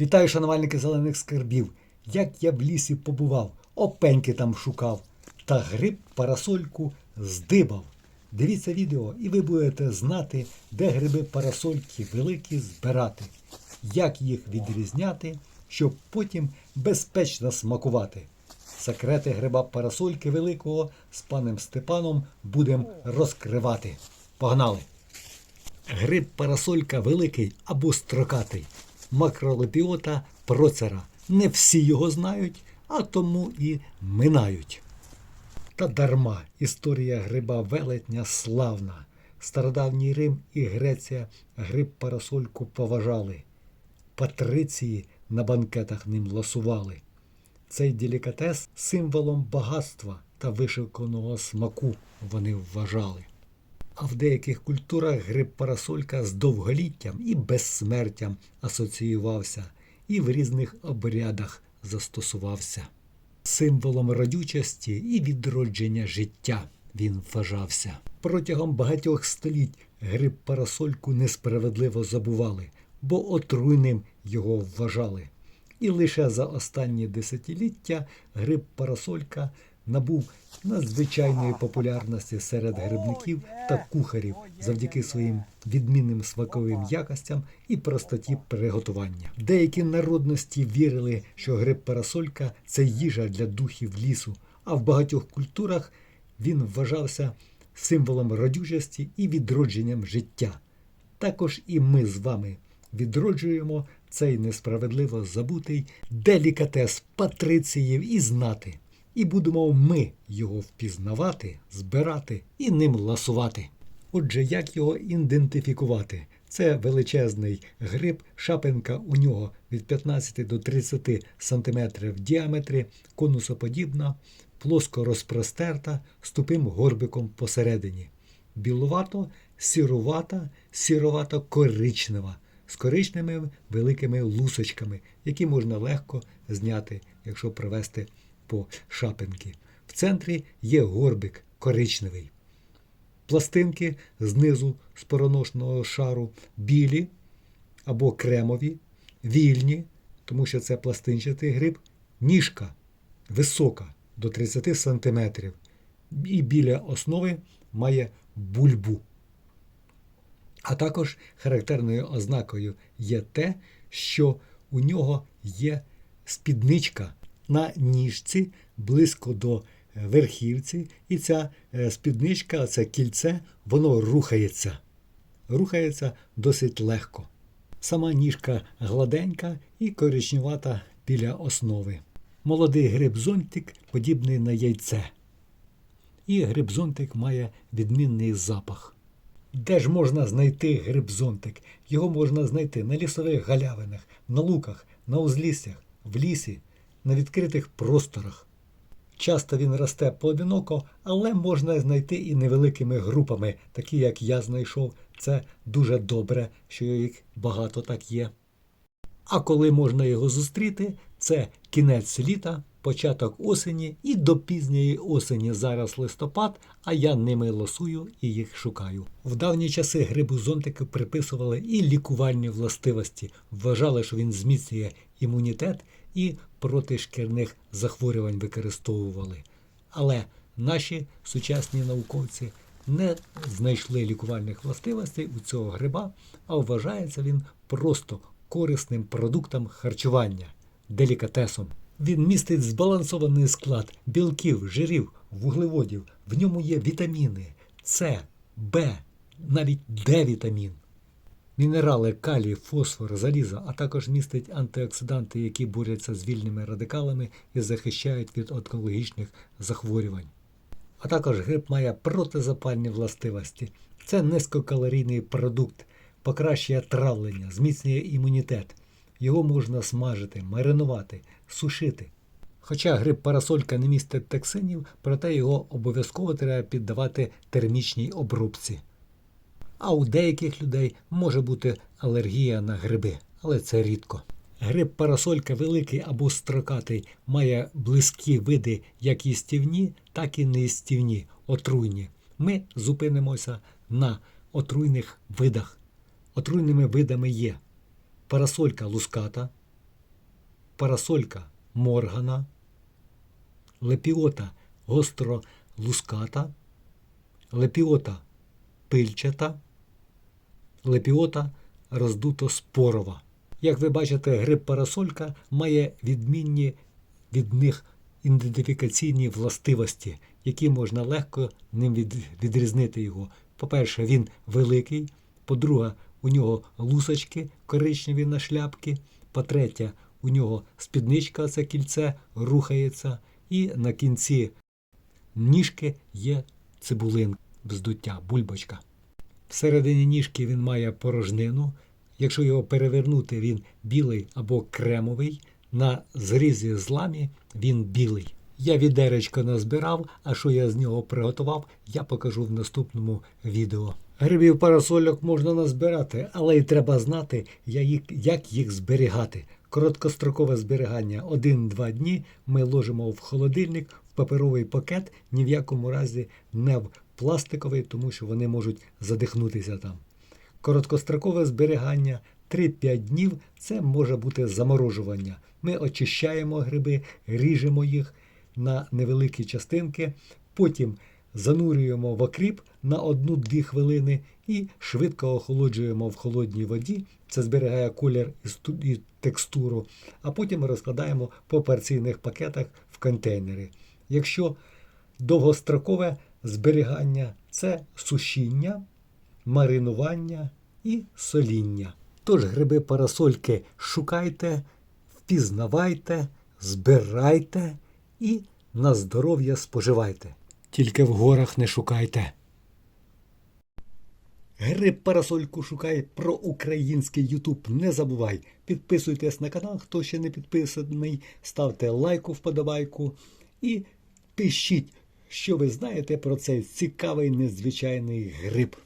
Вітаю, шанувальники зелених скарбів. Як я в лісі побував, опеньки там шукав, та гриб парасольку здибав. Дивіться відео, і ви будете знати, де гриби парасольки великі збирати, як їх відрізняти, щоб потім безпечно смакувати. Секрети гриба парасольки великого з паном Степаном будемо розкривати. Погнали! Гриб парасолька великий або строкатий, макролепіота процера. Не всі його знають, а тому і минають. Та дарма історія гриба велетня славна. Стародавній Рим і Греція гриб парасольку поважали. Патриції на банкетах ним ласували. Цей делікатес символом багатства та вишиканого смаку вони вважали. А в деяких культурах гриб парасолька з довголіттям і безсмертям асоціювався і в різних обрядах застосувався. Символом родючості і відродження життя він вважався. Протягом багатьох століть гриб парасольку несправедливо забували, бо отруйним його вважали. І лише за останні десятиліття гриб парасолька набув надзвичайної популярності серед грибників та кухарів завдяки своїм відмінним смаковим якостям і простоті приготування. Деякі народності вірили, що гриб парасолька це їжа для духів лісу, а в багатьох культурах він вважався символом родючості і відродженням життя. Також і ми з вами відроджуємо цей несправедливо забутий делікатес патриціїв і знати, і будемо ми його впізнавати, збирати і ним ласувати. Отже, як його ідентифікувати? Це величезний гриб, шапинка у нього від 15 до 30 см в діаметрі, конусоподібна, плоско розпростерта з тупим горбиком посередині. Білувато, сірувата, сіровато коричнева з коричневими великими лусочками, які можна легко зняти, якщо провести по шапинки. В центрі є горбик коричневий. Пластинки знизу спороношного шару білі або кремові, вільні, тому що це пластинчатий гриб, ніжка висока до 30 см. І біля основи має бульбу. А також характерною ознакою є те, що у нього є спідничка на ніжці близько до верхівці, і ця е, спідничка, це кільце, воно рухається. Рухається досить легко. Сама ніжка гладенька і коричневата біля основи. Молодий гриб-зонтик подібний на яйце. І гриб-зонтик має відмінний запах. Де ж можна знайти гриб-зонтик? Його можна знайти на лісових галявинах, на луках, на узліссях, в лісі, на відкритих просторах. Часто він росте поодиноко, але можна знайти і невеликими групами, такі як я знайшов. Це дуже добре, що їх багато так є. А коли можна його зустріти, це кінець літа, початок осені і до пізньої осені зараз листопад, а я ними лосую і їх шукаю. В давні часи грибу зонтики приписували і лікувальні властивості, вважали, що він зміцнює імунітет і проти шкірних захворювань використовували. Але наші сучасні науковці не знайшли лікувальних властивостей у цього гриба, а вважається він просто корисним продуктом харчування, делікатесом. Він містить збалансований склад білків, жирів, вуглеводів. В ньому є вітаміни С, Б, навіть Д вітамін. Мінерали калій, фосфор, залізо, а також містить антиоксиданти, які борються з вільними радикалами і захищають від онкологічних захворювань. А також гриб має протизапальні властивості. Це низькокалорійний продукт, покращує травлення, зміцнює імунітет. Його можна смажити, маринувати, сушити. Хоча гриб парасолька не містить токсинів, проте його обов'язково треба піддавати термічній обробці. А у деяких людей може бути алергія на гриби, але це рідко. Гриб парасолька великий або строкатий має близькі види як їстівні, так і неїстівні, отруйні. Ми зупинимося на отруйних видах. Отруйними видами є парасолька луската, парасолька моргана, лепіота гостро-луската, лепіота пильчата, лепіота роздуто-спорова. Як ви бачите, гриб парасолька має відмінні від них ідентифікаційні властивості, які можна легко ним відрізнити його. По-перше, він великий. По-друге, у нього лусочки коричневі на шляпки. По-третє, у нього спідничка, це кільце, рухається. І на кінці ніжки є цибулинка, вздуття, бульбочка. Всередині ніжки він має порожнину. Якщо його перевернути, він білий або кремовий. На зрізі зламі він білий. Я відеречко назбирав, а що я з нього приготував, я покажу в наступному відео. Грибів парасольок можна назбирати, але й треба знати, як їх зберігати. Короткострокове зберігання 1-2 дні ми ложимо в холодильник, в паперовий пакет, ні в якому разі не в пластиковий, тому що вони можуть задихнутися там. Короткострокове зберігання 3-5 днів це може бути заморожування. Ми очищаємо гриби, ріжемо їх на невеликі частинки, потім занурюємо в окріп на 1-2 хвилини і швидко охолоджуємо в холодній воді. Це зберігає колір і текстуру, а потім розкладаємо по порційних пакетах в контейнери. Якщо довгострокове зберігання це сушіння, маринування і соління. Тож гриби парасольки шукайте, впізнавайте, збирайте і на здоров'я споживайте. Тільки в горах не шукайте. Гриб парасольку шукай про український Ютуб. Не забувай. Підписуйтесь на канал, хто ще не підписаний. Ставте лайку, вподобайку і пишіть, що ви знаєте про цей цікавий незвичайний гриб.